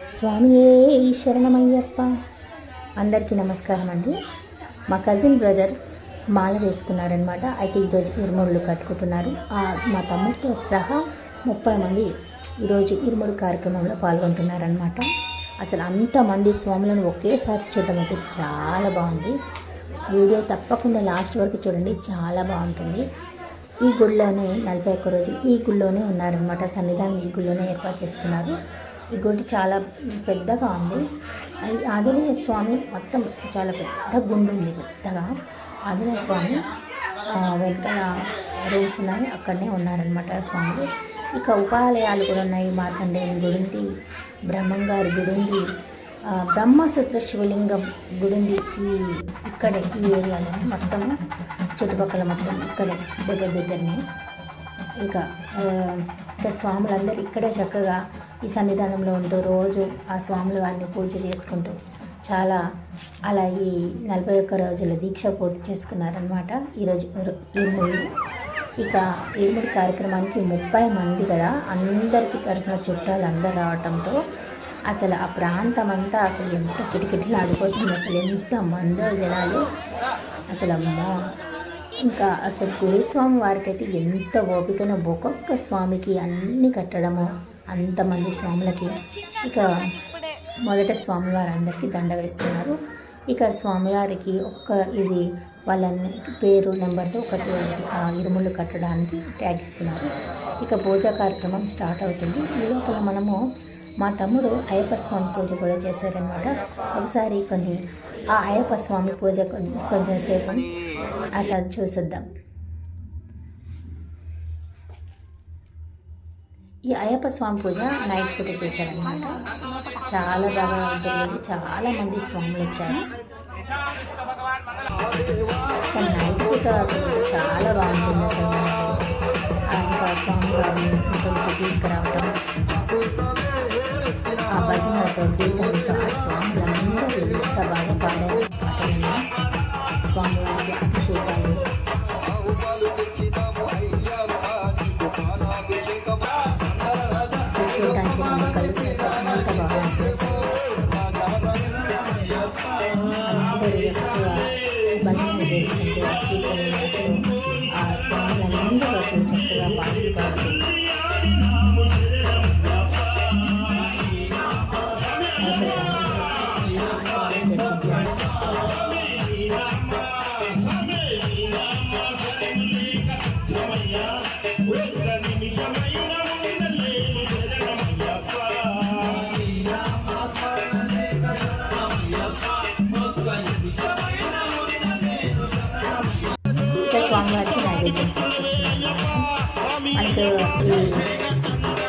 స్వామియే శరణమయ్యప్ప అందరికీ నమస్కారం అండి మా కజిన్ బ్రదర్ మాల వేసుకున్నారనమాట అయితే ఈరోజు ఇరుముడులు కట్టుకుంటున్నారు. మా తమ్ముడితో సహా ముప్పై మంది ఈరోజు ఇరుముడు కార్యక్రమంలో పాల్గొంటున్నారనమాట అసలు అంతమంది స్వాములను ఒకేసారి చూడడం అయితే చాలా బాగుంది. వీడియో తప్పకుండా లాస్ట్ వరకు చూడండి. చాలా బాగుంటుంది. ఈ గుడిలోనే నలభై ఒక్క రోజులు ఈ గుడిలోనే ఉన్నారనమాట సన్నిధానం ఈ గుడిలోనే ఏర్పాటు చేసుకున్నారు. ఈ గుడి చాలా పెద్దగా ఉంది. అది ఆంజనేయ స్వామి మొత్తం చాలా పెద్ద గుండు ఉంది పెద్దగా. ఆంజనేయ స్వామి వెనకాల రూమ్స్ ఉన్నాయి అక్కడనే ఉన్నారనమాట స్వామి ఇక ఉపాలయాలు కూడా ఉన్నాయి మార్కండేయుని గుడి ఉంది బ్రహ్మంగారి గుడి ఉంది బ్రహ్మసూత్ర శివలింగం గుడి ఉంది ఈ ఇక్కడే ఈ ఏరియాలో మొత్తం చుట్టుపక్కల మొత్తం ఇక్కడే దగ్గర దగ్గరనే. ఇక ఇక స్వాములందరూ ఇక్కడే చక్కగా ఈ సన్నిధానంలో ఉంటూ రోజు ఆ స్వాముల వారిని పూజ చేసుకుంటూ చాలా అలా ఈ నలభై ఒక్క రోజుల దీక్ష పూర్తి చేసుకున్నారనమాట ఈరోజు ఇరుముడు. ఇక ఇరుముడి కార్యక్రమానికి ముప్పై మంది కదా అందరికీ తరఫున చుట్టాలు అందరు రావటంతో అసలు ఆ ప్రాంతం అంతా అసలు ఎంత కిటికిట్లు ఆడిపోతుంది అసలు ఎంత మందో జనాలు. అసలు అమ్మా. ఇంకా అసలు గురుస్వామి వారికి అయితే ఎంత ఓపికనో ఒక్కొక్క స్వామికి అన్ని కట్టడము. అంతమంది స్వాములకి ఇక మొదట స్వామివారు అందరికీ దండ వేస్తున్నారు. ఇక స్వామివారికి ఒక్క ఇది వాళ్ళ పేరు నెంబర్తో ఒకటి ఇరుములు కట్టడానికి ట్యాగ్ ఇస్తున్నారు. ఇక పూజా కార్యక్రమం స్టార్ట్ అవుతుంది. ఈ లోపల మనము మా తమ్ముడు అయ్యప్ప స్వామి పూజ కూడా చేశారనమాట ఒకసారి కొన్ని ఆ అయ్యప్ప స్వామి పూజ కొంచెం సేపు అసలు చూసిద్దాం. ఈ అయ్యప్ప స్వామి పూజ నైట్ పూట చేశారనమాట చాలా బాగా జరిగింది. చాలామంది స్వాములు వచ్చారు. నైట్ పూట అసలు చాలా బాగుంటుంది అసలు. ఇంకా స్వామి గారిని తీసుకురావటం ఆ భజనలతో కీర్తనలతో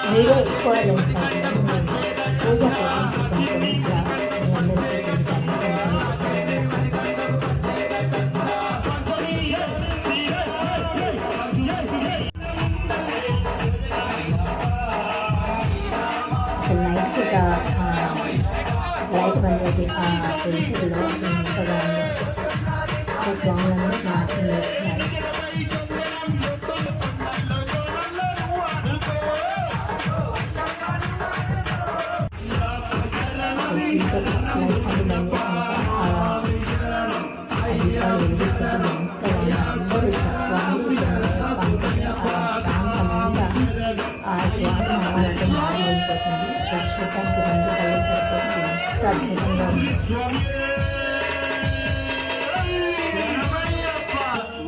మీరు కొన్ని అసలు నైట్ ఆ, లైట్ బంద్ చేసి ఆ వెలుతురులో చేస్తున్నారు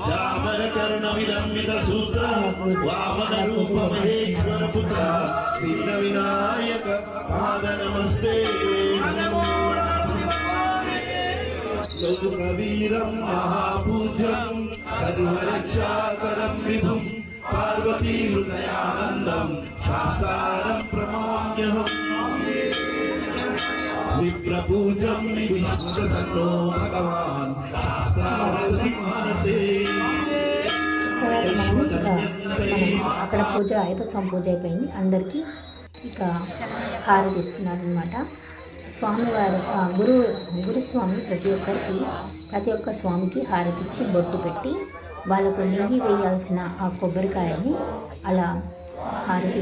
చామర కరుణ విలంబిత సూత్ర వామన రూప మహేశ్వర పుత్ర విఘ్న వినాయక పాద నమస్తే వీరం మహాపూజ్యం సర్వరక్షాకరం విభుం పార్వతీ హృదయానందం శాస్త్రం ప్రమాణ్యహం విప్రపూజం విష్ణుసన్నో భగవాన్ అక్కడ పూజ అయ్యప్ప స్వామి పూజ అయిపోయింది. అందరికీ ఇక హారతిస్తున్నారు అనమాట స్వామివారు ఆ, గురు గురుస్వామి ప్రతి ఒక్కరికి ప్రతి ఒక్క స్వామికి హారతి ఇచ్చి బొట్టు పెట్టి వాళ్ళకు నెయ్యి వేయాల్సిన ఆ కొబ్బరికాయని అలా హారతి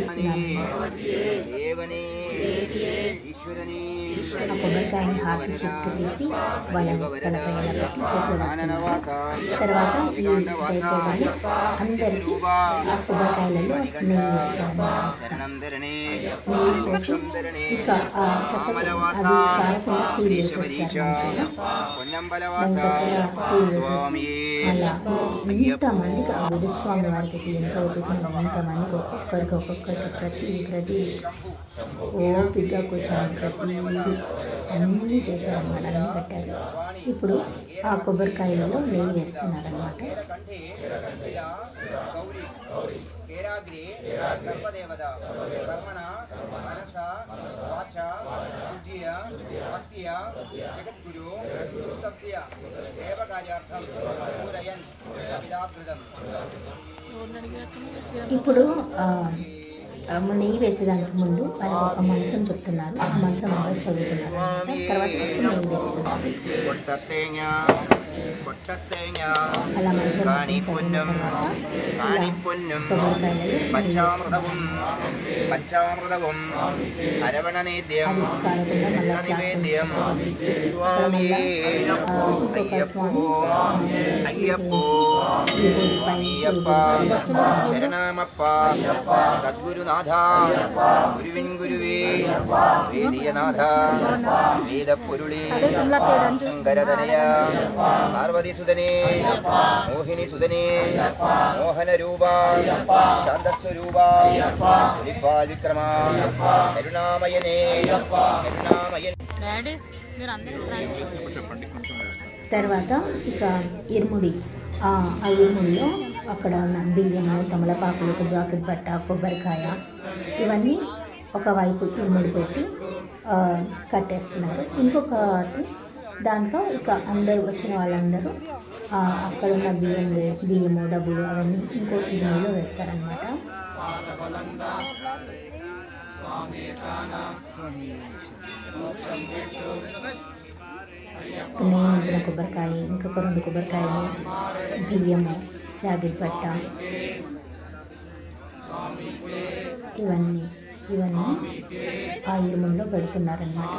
ఇస్తున్నారు ఆ కొబ్బరికాయని హార్ట్ చుట్టూ తీసి వాళ్ళ తలపై ఇలా పెట్టి చేతులు తర్వాత ఈ అయిపోగానే అందరికీ ఆ కొబ్బరికాయలలో నెయ్యి వేస్తారన్నమాట నెయ్యి పోసి ఇక ఆ చక్కగా అది కారకుండా సీల్ శ్రీశబరీశ వేసేస్తారు మంచిగా పొన్నంబలవాస దాని అలా ఎంతమందికి ఆ గురుస్వామి వారికి ఎంత ఓపిక ఉందో ఎంతమందికి ఒక్కొక్కరికి ఒక్కొక్కరికి ప్రతి ప్రతి ఓపికగా కూర్చొని ప్రతి అన్నీ చేశారన్నమాట అన్నీ కట్టారు ఇప్పుడు ఆ కొబ్బరికాయలలో నెయ్యి వేస్తున్నారనమాట కంఠే రహస్య సర్వదేవత కర్మణ మనస వాచ శుద్ధియ భక్తియ జగద్గురు తస్య పూరయన్ ఇప్పుడు నెయ్యి వేసేదానికి ముందు వాళ్ళకి ఒక మంత్రం చెప్తున్నారు. ఆ మంత్రం అందరూ చదువుతున్నారు. తర్వాత నెయ్యి వేస్తున్నారు అలా మంత్రం చదివిన తర్వాత ఇలా కొబ్బరికాయలలో నెయ్యి వేస్తున్నారు. పంచామృతవం పంచామృతవం అరవణనేద్యం అది కారకుండా మళ్ళీ నైవేద్యం చేసి స్వామి అక్కడ మళ్ళా, ఆ, ఇంకొక స్వామి అయ్యప్పో విభూతి పైన విక్రమ కరుణామయనే. కరుణామయనే. డాడీ మీరు అందరూ. తర్వాత ఇక ఇరుముడి. ఆ ఆ ఇరుముడిలో అక్కడ ఉన్న బియ్యము తమలపాకులు ఒక జాకెట్ బట్ట కొబ్బరికాయ ఇవన్నీ ఒకవైపు ఇరుముడి పెట్టి ఆ, కట్టేస్తున్నారు. ఇంకొకటి దాంట్లో ఇక అందరూ వచ్చిన వాళ్ళందరూ ఆ, అక్కడ ఉన్న బియ్యం బియ్యము డబ్బులు అవన్నీ ఇంకో ఇరుముడిలో వేస్తారనమాట నేను ఇంటిన కొబ్బరికాయ ఇంకొక రెండు కొబ్బరికాయలు బియ్యము జాకెట్ ఇవన్నీ ఇవన్నీ ఆ ఇరుములో పెడుతున్నారన్నమాట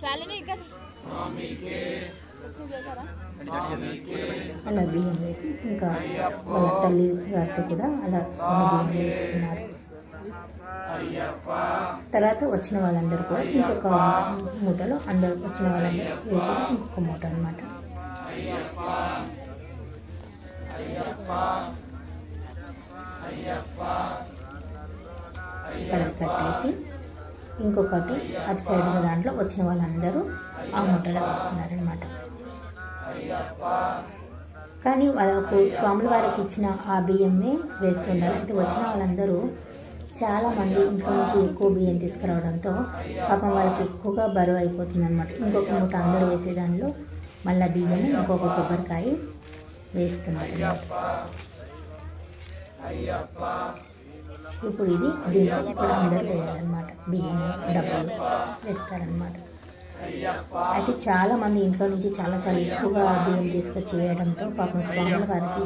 శాలిని ఇక్కడ అలా బియ్యం వేసి ఇంకా వాళ్ళ తల్లి గారితో కూడా అలా బియ్యం వేస్తున్నారు తర్వాత వచ్చిన వాళ్ళందరూ కూడా ఇంకొక మూటలో అందరూ వచ్చిన వాళ్ళందరూ వేసేది ఇంకొక మూట అనమాట ఇక్కడ కట్టేసి ఇంకొకటి అటు సైడ్ దాంట్లో వచ్చిన వాళ్ళందరూ ఆ మూటలో వస్తున్నారనమాట కానీ వాళ్ళకు స్వాముల వారికి ఇచ్చిన ఆ బియ్యమే వేస్తున్నారు అయితే వచ్చిన వాళ్ళందరూ చాలామంది ఇంట్లో నుంచి ఎక్కువ బియ్యం తీసుకురావడంతో పాపం వాళ్ళకి ఎక్కువగా బరువు అయిపోతుంది అనమాట ఇంకొక మూట అందరూ వేసే దానిలో మళ్ళీ బియ్యం ఇంకొక కొబ్బరికాయ వేస్తున్నారు. ఇప్పుడు ఇది దీంట్లో కూడా అందరూ వేయాలన్నమాట. బియ్యం డబ్బులు వేస్తారనమాట అయితే చాలా మంది ఇంట్లో నుంచి చాలా చాలా ఎక్కువగా బియ్యం తీసుకొచ్చి వేయడంతో పాపం స్వాముల వారికి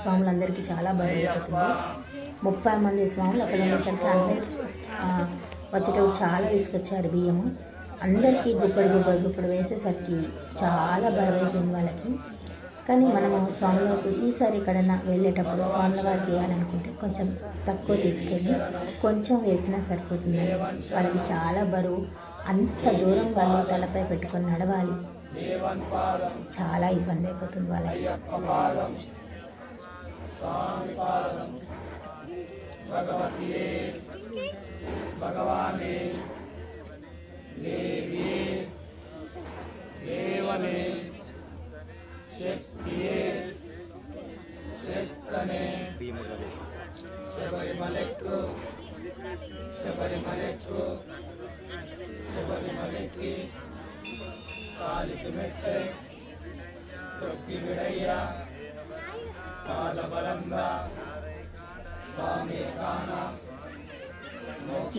స్వాములందరికీ చాలా బరువు ముప్పై మంది స్వాములు అక్కడ ఉండేసరికి అందరూ వచ్చేటప్పుడు చాలా తీసుకొచ్చారు బియ్యము. అందరికీ గుప్పడి గుప్పడి గుప్పడి వేసేసరికి చాలా బరువు వాళ్ళకి. కానీ మనము స్వాములకు ఈసారి ఎక్కడన్నా వెళ్ళేటప్పుడు స్వాముల వారికి వేయాలనుకుంటే కొంచెం తక్కువ తీసుకెళ్ళి కొంచెం వేసినా సరిపోతుంది. వాళ్ళకి చాలా బరువు. అంత దూరం వాళ్ళు తలపై పెట్టుకొని నడవాలి. చాలా ఇబ్బంది అయిపోతుంది వాళ్ళకి. ఈ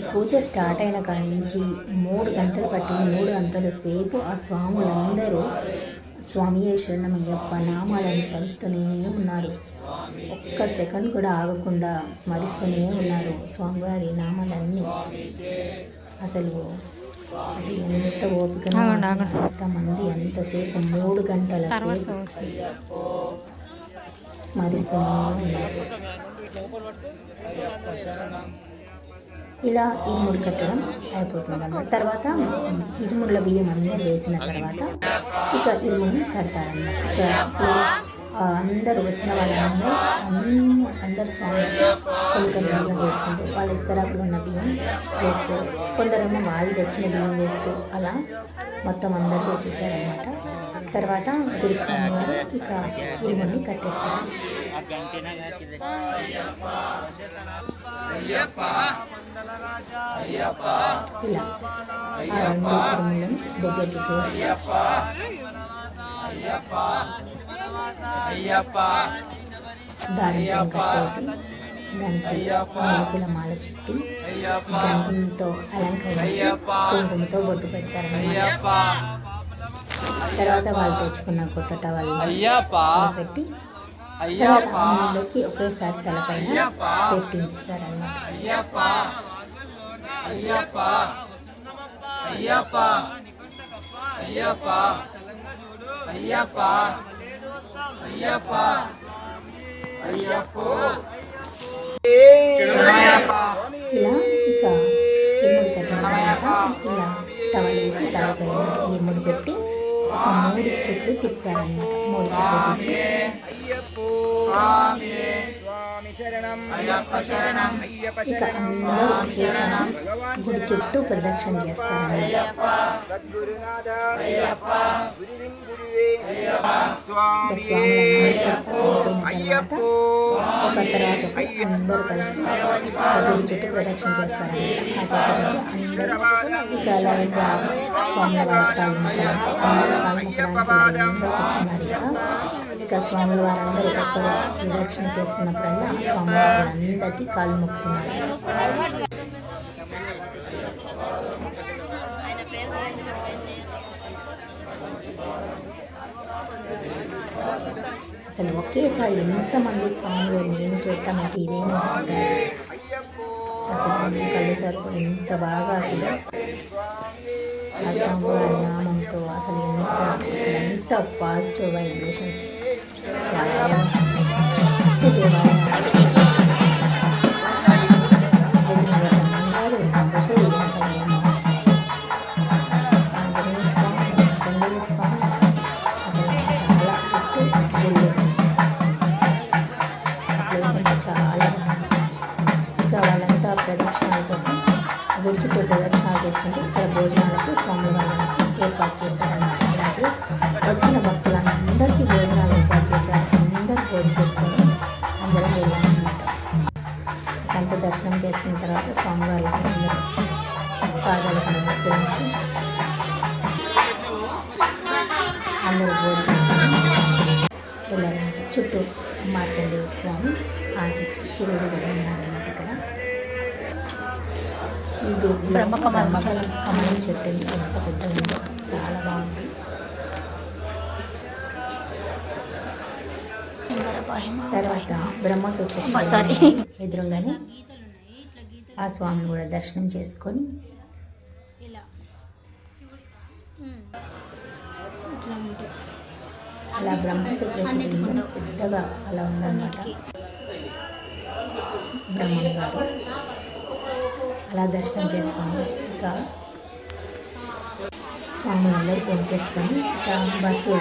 పూజ స్టార్ట్ అయిన కాడి నుంచి మూడు గంటలు పట్టిన మూడు గంటల సేపు ఆ స్వాములందరూ స్వామి శరణమయ్యప్ప నామాలను తలుస్తూనే ఉన్నారు. ఒక్క సెకండ్ కూడా ఆగకుండా స్మరిస్తూనే ఉన్నారు స్వామివారి నామాలన్నీ. అసలు అసలు ఎంత ఓపిక ఎంతమంది ఎంతసేపు మూడు గంటల స్మరిస్తూనే ఉన్నారు. ఇలా ఇరుముడు కట్టడం అయిపోతుంది అన్నమాట. తర్వాత ఇరుముళ్ళ బియ్యం అందరూ వేసిన తర్వాత ఇక ఇరుముడిని కడతారన్నమాట. ఇక ఆ, అందరూ వచ్చిన వాళ్ళందరూ అన్ని అందరు స్వామి కొనుకొని బియ్యం వేసుకుంటూ వాళ్ళ ఇస్తరాకులు ఉన్న బియ్యం వేస్తూ కొందరేమో వాళ్ళు తెచ్చిన బియ్యం వేస్తూ అలా మొత్తం అందరూ వేసేసారనమాట తర్వాత గురుస్వామి వారు ఇక ఇరుముడిని కట్టేస్తారు కట్టేసి దానికి మూలకుల మాల చుట్టి గంధంతో అలంకరించి కుంకుమతో బొట్టు పెడతారన్నమాట తర్వాత వాళ్ళు తెచ్చుకున్న కొత్త టవల్ పెట్టి అందులోకి ఒకేసారి తలపైన పెట్టించుతారన్నమాట. ఇలా ఇక ఎమ్ముడు కట్టిన తర్వాత ఇలా టవల్ వేసి తలపైన ఎమ్ముడు పెట్టి మూడు చుట్లు తిప్పుతారన్నమాట మూడు చుట్లు ఇక అందరూ వచ్చేసారి గుడి చుట్టూ ప్రదక్షిణ చేస్తారన్నమాట సద్గురునాథ అయ్యప్ప. స్వామి చుట్టూ ప్రదక్షిణ చేసిన అందరూ ఇక స్వాముల వారి ఇక వారందరూ ఒక్కొక్కరు ప్రదక్షిణ చేస్తున్నప్పుడల్లా స్వామి వారందరికీ కాళ్ళు మొక్కుతున్నారు అసలు ఒకేసారి ఎంతమంది స్వాములు నేను చేస్తామంటే ఇదేమో ఒకసారి అసలు. కళ్ళు ఎంత బాగా అసలు ఆ స్వామి నామంతో అసలు ఎంత ఎంత పాజిటివ్ వైబ్రేషన్స్ చాలా కోసం గుడి చుట్టూ ప్రదక్షిణాలు చేస్తుంటే ఇక్కడ భోజనాలకు స్వామి వాళ్ళకి ఏర్పాటు చేశారన్నమాట అలాగే వచ్చిన భక్తులందరికీ భోజనాలు ఏర్పాటు చేశారు. అందరూ భోజనం చేసుకొని అందరం వెళ్ళామన్నమాట అంత దర్శనం చేసుకున్న తర్వాత స్వామివారికి అందరూ పాదాలకు నమస్కరించి అందరూ భోజనం వెళ్ళారన్నమాట చుట్టూ మార్కండేయ స్వామి ఆ శివుడు కూడా ఉన్నారన్నమాట బ్రహ్మకమలం కమలం చెట్టు ఎంత పెద్ద ఉందో చాలా బాగుంది తర్వాత బ్రహ్మసూత్ర సారీ. ఎదురుగానే ఆ స్వామిని కూడా దర్శనం చేసుకొని అలా బ్రహ్మసూత్ర పెద్దగా అలా ఉందన్నమాట. బ్రహ్మణి గారు అలా దర్శనం చేసుకొని ఇంకా స్వామి అందరూ ఫోన్ చేసుకొని ఇంకా బస్సు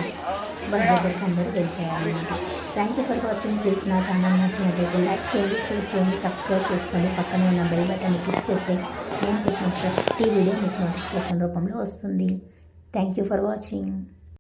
బస్ దగ్గరికి అందరూ వెళ్ళిపోయారన్నమాట. Thank you for watching please నా ఛానల్ నచ్చినట్లయితే లైక్ చేయండి షేర్ చేయండి సబ్స్క్రైబ్ చేసుకోండి. పక్కన ఉన్న బెల్ బటన్ క్లిక్ చేస్తే నేను పెట్టిన ప్రతి వీడియో మీకు నోటిఫికేషన్ రూపంలో వస్తుంది. Thank you for watching